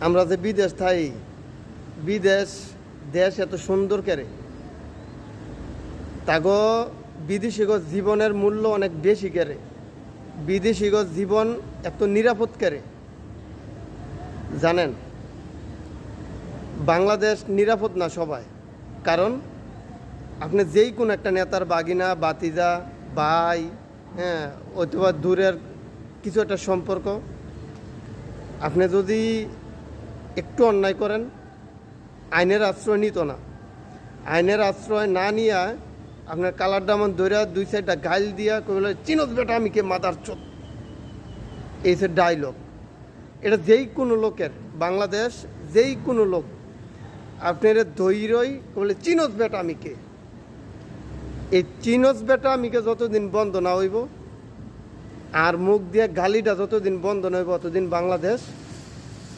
আমরা যে বিদেশ থাই বিদেশ, দেশ এত সুন্দর করে। তাগো বিদেশিগ জীবনের মূল্য অনেক বেশি করে। বিদেশিগ জীবন এত নিরাপদ করে। জানেন, বাংলাদেশ নিরাপদ না সবাই। কারণ, আপনি যেই কোনো একটা নেতার বাগিনা, বাতিজা, ভাই হ্যাঁ অথবা দূরের কিছু একটা সম্পর্ক, আপনি যদি একটু অন্যায় করেন, আইনের আশ্রয় নিত না। আইনের আশ্রয় না নিয়ে আপনার কালার ডামন ধরে দুই সাইডটা গাইল দিয়া কইলে চিনত বেটা, আমি কে মাদার চোখ এই সে ডায়লগ এটা যেই কোনো লোকের, বাংলাদেশ যেই কোনো লোক, আপনার ধৈর্যই বলে চিনস বেটা, আমি কে? এই চিনস বেটা, আমি আমিকে যতদিন বন্ধ না হইব, আর মুখ দিয়ে গালিটা যতদিন বন্ধ না হইব ততদিন বাংলাদেশ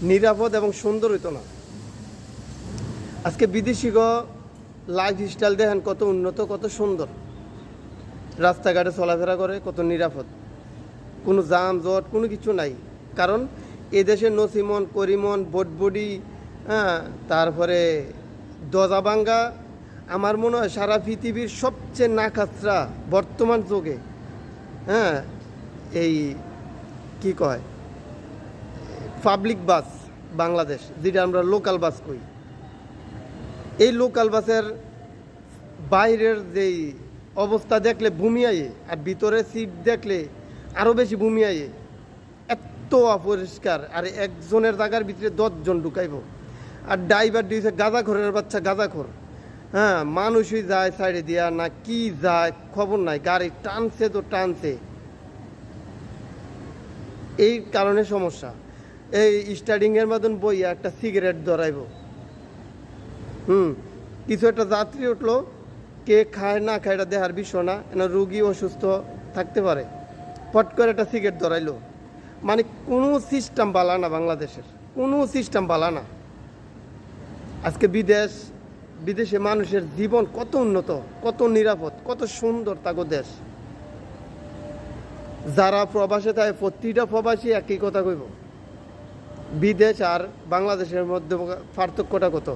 নিরাপদ এবং সুন্দর হইতো না। আজকে বিদেশি লাইফ স্টাইল দেখেন কত উন্নত, কত সুন্দর। রাস্তাঘাটে চলাফেরা করে, কত নিরাপদ। কোনো জাম জট, কোনো কিছু নাই। কারণ এদেশে নসিমন, করিমন, বটবডি হ্যাঁ তারপরে দজাবাঙ্গা আমার মনে হয় সারা পৃথিবীর সবচেয়ে নাকাচরা বর্তমান যুগে হ্যাঁ এই কি কয়? পাবলিক বাস বাংলাদেশ, যেটা আমরা লোকাল বাস কই। এই লোকাল বাসের বাইরের যেই অবস্থা দেখলে ভূমি আইয়ে আর ভিতরে সিট দেখলে আরও বেশি ভূমি আইয়ে এত অপরিষ্কার, আর একজনের জায়গার ভিতরে দশজন ঢুকাইব। আর ড্রাইভার দিয়েছে গাঁজাখোরের বাচ্চা, গাঁজাখোর। হ্যাঁ মানুষই যায় সাইডে দিয়া না কি যায়, খবর নাই, গাড়ি টানছে তো টানছে। এই কারণে সমস্যা। এই স্টার্টিংয়ের মতন বইয়া একটা সিগারেট ধরাইব। হুম, কিছু একটা যাত্রী উঠল, কে খায় না খায় এটা দেহার বিষয় না, এনে রুগী অসুস্থ থাকতে পারে। পট করে একটা সিগারেট ধরাইলো। মানে কোনো সিস্টেম বালা না বাংলাদেশের, কোনো সিস্টেম বালা না। আজকে বিদেশ, বিদেশে মানুষের জীবন কত উন্নত, কত নিরাপদ, কত সুন্দর তাগো দেশ। যারা প্রবাসে থাকে, প্রতিটা প্রবাসী একই কথা কইব। বিদেশ আর বাংলাদেশের মধ্যে পার্থক্যটা কত?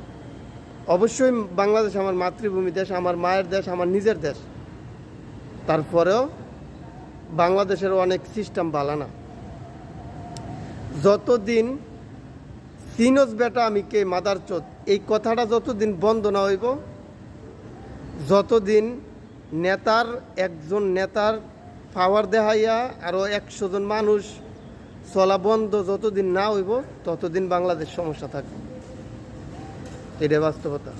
অবশ্যই বাংলাদেশ আমার মাতৃভূমি দেশ, আমার মায়ের দেশ, আমার নিজের দেশ। তারপরেও বাংলাদেশের অনেক সিস্টেম ভালো না। যতদিন সিনস বেটা আমি কে মাদার চোদ, এই কথাটা যতদিন বন্ধ না হইব, যতদিন নেতার, একজন নেতার পাওয়ার দেখাইয়া আরও একশো জন মানুষ চলা বন্ধ যতদিন না হইব ততদিন বাংলাদেশ সমস্যা থাকবে। এটা বাস্তবতা।